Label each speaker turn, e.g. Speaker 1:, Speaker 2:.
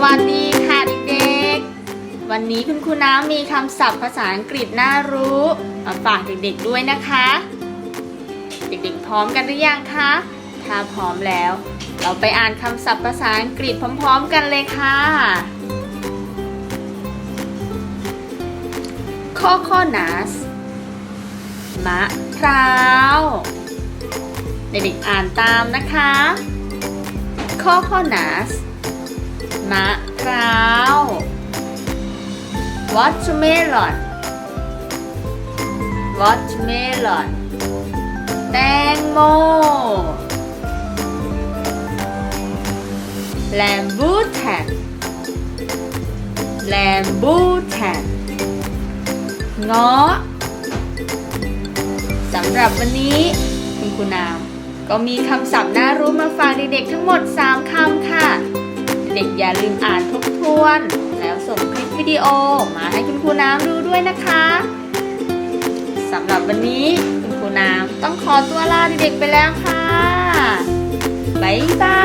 Speaker 1: วัสดีค่ะเด็กๆ วันนี้คุณครูน้ำมีคำศัพท์ภาษาอังกฤษน่ารู้ มาฝากเด็กๆด้วยนะคะ เด็กๆพร้อมกันหรือยังคะ ถ้าพร้อมแล้ว เราไปอ่านคำศัพท์ภาษาอังกฤษพร้อมๆกันเลยค่ะ ข้อข้อนัสมะพร้าว เด็กๆอ่านตามนะคะ ข้อข้อนัส มะพร้าว watermelon watermelon แตงโม rambutan rambutan เงาะสำหรับวันนี้คุณครูนาม ก็มีคำศัพท์น่ารู้มาฝากเด็กๆทั้งหมด 3คำค่ะเด็กอย่าลืมอ่านทบทวน แล้วส่งคลิปวิดีโอมาให้คุณครูน้ำดูด้วยนะคะสำหรับวันนี้คุณครูน้ำต้องขอตัวลาเด็กๆไปแล้วค่ะบ๊ายบาย